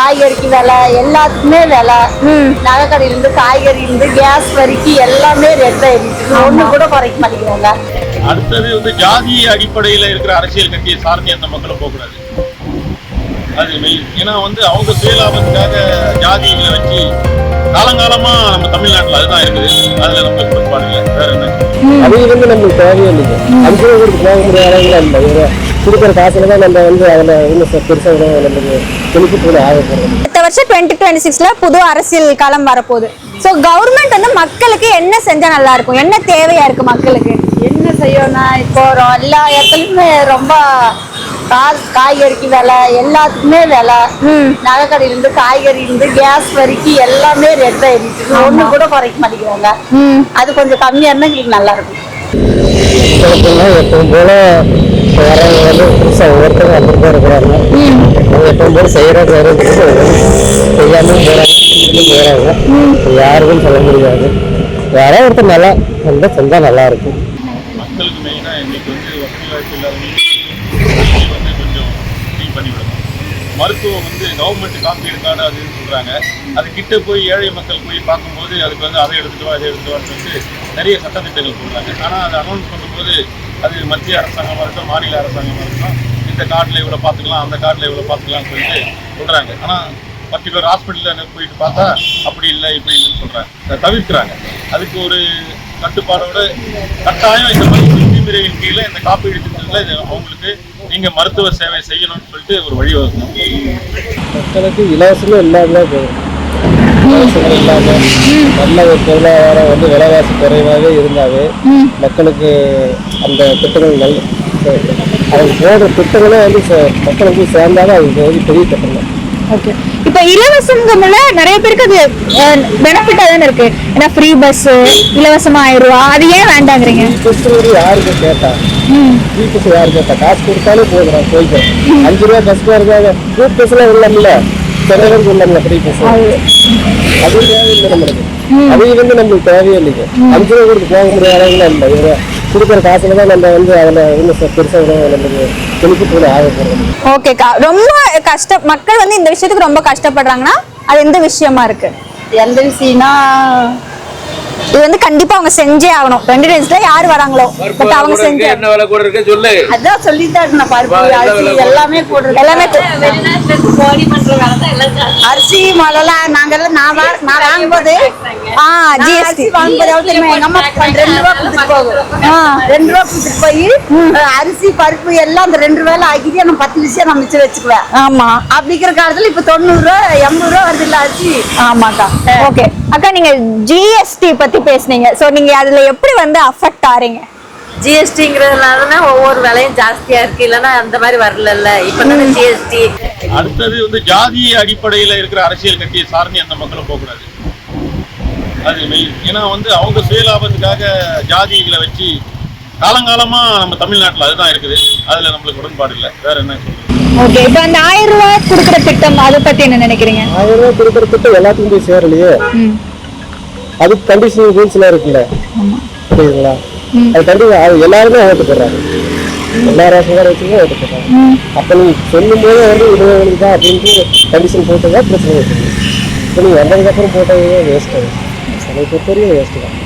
காய்கறிக்கு விலை எல்லாத்துக்குமே விலை. நகைக்கடையிலேருந்து காய்கறிலேருந்து கேஸ் வரைக்கும் எல்லாமே ரேட் ஆயிடுச்சு ஒண்ணு கூட குறைக்க மாட்டேங்கிறாங்க. அடுத்தது வந்து ஜாதி அடிப்படையில இருக்கிற அரசியல் கட்சியை சார்ந்து அந்த மக்களும் போகக்கூடாது. அது மெயின் ஏன்னா வந்து அவங்க சுயலாபத்துக்காக ஜாதிகளை வச்சு காலங்காலமா நம்ம தமிழ்நாட்டுல அதுதான் இருக்குது. அதுல நமக்கு உடன்பாடு இல்லை. வேற என்ன? அது வந்து நம்மளுக்கு தேவையே இல்லைங்க. அஞ்சு ரூபா கொடுக்குற காசுல தான் நம்ம வந்து அதில் இன்னும் பெருசாக கூட நம்மளுக்கு பெனிஃபிட் கூட ஆக போகிறது அடுத்த வருஷம் டுவெண்ட்டி டுவெண்ட்டி சிக்ஸ்ல புது அரசியல் காலம் வரப்போகுது. ஸோ கவர்மெண்ட் வந்து மக்களுக்கு என்ன செஞ்சா நல்லா இருக்கும்? என்ன தேவையா இருக்கு மக்களுக்கு? என்ன செய்யணும்னா இப்போ எல்லா இடத்துலையுமே ரொம்ப காய் காய்கறிக்கு விலை எல்லாத்துக்குமே விலை. நகைக்கடையிலேருந்து காய்கறிலேருந்து கேஸ் வரைக்கும் எல்லாமே ரேட் ஆயிடுச்சு ஒண்ணு கூட குறைக்க மாட்டேங்கிறாங்க. அது கொஞ்சம் கம்மியா இருந்தா எங்களுக்கு நல்லா இருக்கும். சிறப்புலாம் எப்பவும் போல வரவங்க வந்து புதுசாக ஒவ்வொருத்தரும் வந்துட்டு தான் இருக்கிறாங்க. அவங்க எப்பவும் போல செய்கிறாங்க செய்கிறோம் செய்யாமல் போகிறாங்க போகிறாங்க யாருக்கும் சொல்ல முடியாது. யாரோ ஒருத்தர் நல்லா வந்து செஞ்சால் நல்லாயிருக்கும் மக்களுக்கு மெயினாக இன்னைக்கு வந்து வசதி வாய்ப்பு இல்லாதவங்களுக்கு வந்து கொஞ்சம் ஃப்ரீ பண்ணி மருத்துவம் வந்து கவர்மெண்ட் காப்பீடு கார்டு அதுன்னு சொல்கிறாங்க அது கிட்ட போய் ஏழை மக்கள் போய் பார்க்கும்போது அதுக்கு வந்து அதை எடுத்துட்டு வா இதை எடுத்துட்டு வான்னு சொல்லிட்டு நிறைய சட்டத்திட்டங்கள் போடுறாங்க. ஆனால் அதை அனௌன்ஸ் பண்ணும்போது அது மத்திய அரசாங்கமாக இருக்கட்டும் மாநில அரசாங்கமாக இருக்கட்டும் இந்த கார்டில் இவ்வளோ பார்த்துக்கலாம் அந்த கார்டில் இவ்வளோ பார்த்துக்கலாம்னு சொல்லிட்டு சொல்கிறாங்க ஆனால் பர்டிகுலர் ஹாஸ்பிட்டலில் போயிட்டு பார்த்தா அப்படி இல்லை இப்படி இல்லைன்னு சொல்கிறாங்க தவிர்க்கிறாங்க. அதுக்கு ஒரு கட்டுப்பாடோட கட்டாயம் இந்த மருத்துவ விதிமுறையின் கீழே இந்த காப்பீடு திட்டத்தில் அவங்களுக்கு நீங்க மருத்துவ சேவை செய்யணும்னு சொல்லிட்டு ஒரு வழி வகுக்கணும். மக்களுக்கு இலவசமே இல்லாமல் போகும் இலவசங்கள் இல்லாமல் நல்ல ஒரு பொருளாதாரம் வந்து விலைவாசி குறைவாகவே இருந்தாவே மக்களுக்கு அந்த திட்டங்கள் நல்ல அவங்க போடுற திட்டங்களே வந்து சே- மக்களுக்கு சேர்ந்தாலும் அது வந்து பெரிய திட்டங்கள். ஓகே இப்போ இலவசங்கம்ல நிறைய பேருக்கு அது பெனிஃபிட்டா தானே இருக்கு. ஏன்னா ஃப்ரீ பஸ் இலவசமா ஆயிரம் ரூபா அது ஏன் வேண்டாங்கிறீங்க? யாருக்கு கேட்டா? ஃப்ரீ பஸ் யாரு கேட்டா? காசு கொடுத்தாலே போதும் போய்க்கிறேன் அஞ்சு ரூபா பஸ் இருக்காங்க ஃப்ரீ பஸ்லாம் இல்லைல்ல சென்னைக்கு இல்லைங்க ஃப்ரீ பஸ் அது தேவையில்லை நம்மளுக்கு. அது வந்து நம்மளுக்கு தேவையே இல்லைங்க அஞ்சு ரூபா கொடுத்து போக முடியாத அளவுல இல்லை கொடுக்குற காசுல தான் நம்ம வந்து அதில் இன்னும் பெருசாக நம்மளுக்கு. ஓகேக்கா ரொம்ப கஷ்ட மக்கள் வந்து இந்த விஷயத்துக்கு ரொம்ப கஷ்டப்படுறாங்கன்னா அது எந்த விஷயமா இருக்கு? எந்த விஷயம்னா இது வந்து கண்டிப்பா அவங்க செஞ்சே ஆகணும். டுவெண்ட்டி டேஸ்ல யார் வராங்களோ. பட் அவங்க செஞ்சு என்ன விலை கூட இருக்கு சொல்லு. அதான் இருக்கணும் பருப்பு வா, எல்லாம் எல்லாமே போடுறது எல்லாமே அரிசி முதல்லாம் நாங்கெல்லாம் நான் வா- நான் வாங்கும்போது ஆ நான் ஜிஎஸ்டி வாங்கும்போது தெரியுமா? எங்க அம்மா ரெண்டு ரூபா கொடுத்துட்டு போகும். ஆ ரெண்டு ரூபா கொடுத்துட்டு போய் அரிசி பருப்பு எல்லாம் அந்த ரெண்டு ரூபாயில ஆக்கிட்டு நான் பத்து விஷயம் நான் மிச்சம் வச்சுக்குவேன். ஆமா. அப்படிங்கிற காலத்துல இப்ப தொண்ணூறு ரூபா எண்பது ரூபா வருது இல்ல அரிசி. ஆமாக்கா. ஓகே அக்கா நீங்க ஜிஎஸ்டி பத்தி பேசுனீங்க. சோ நீங்க அதுல எப்படி வந்து அஃபெக்ட் ஆறீங்க? ஜிஎஸ்டிங்கிறதுனால தான் ஒவ்வொரு விலையும் ஜாஸ்தியா இருக்கு. இல்லைன்னா அந்த மாதிரி வரல இப்ப தானே ஜிஎஸ்டி அடுத்தது வந்து ஜாதி அடிப்படையில இருக்கிற அரசியல் கட்சியை சார்ந்து அந்த மக்களும் போகக்கூடாது. அது மெயின் ஏன்னா வந்து அவங்க சுயலாபத்துக்காக ஜாதிகளை வச்சு காலங்காலமா நம்ம தமிழ்நாட்டுல அதுதான் இருக்குது. அதுல நம்மளுக்கு உடன்பாடு இல்லை. வேற என்ன ஓகே இப்போ அந்த ஆயிரம் ரூபாய் கொடுக்குற திட்டம் அதை பத்தி என்ன நினைக்கிறீங்க? ஆயிரம் ரூபா கொடுக்குற திட்டம் எல்லாத்துக்கும் போய் சேரலையே. அதுக்கு கண்டிஷன் ரூல்ஸ்லாம் இருக்குல்ல. புரியுதுங்களா? அது கண்டிப்பா அது எல்லாருமே ஓட்டு போடுறாங்க எல்லா ரேஷன் கார்டு வச்சுமே ஓட்டு போடுறாங்க அப்போ நீ சொல்லும் போதே வந்து இருபது தான் அப்படின்ட்டு கண்டிஷன் போட்டதா பிரச்சனை. இருக்குது இப்போ நீ வந்ததுக்கப்புறம் போட்டது வேஸ்ட் ஆகும் அதை பொறுத்தவரையும் வேஸ்ட்டு தான்.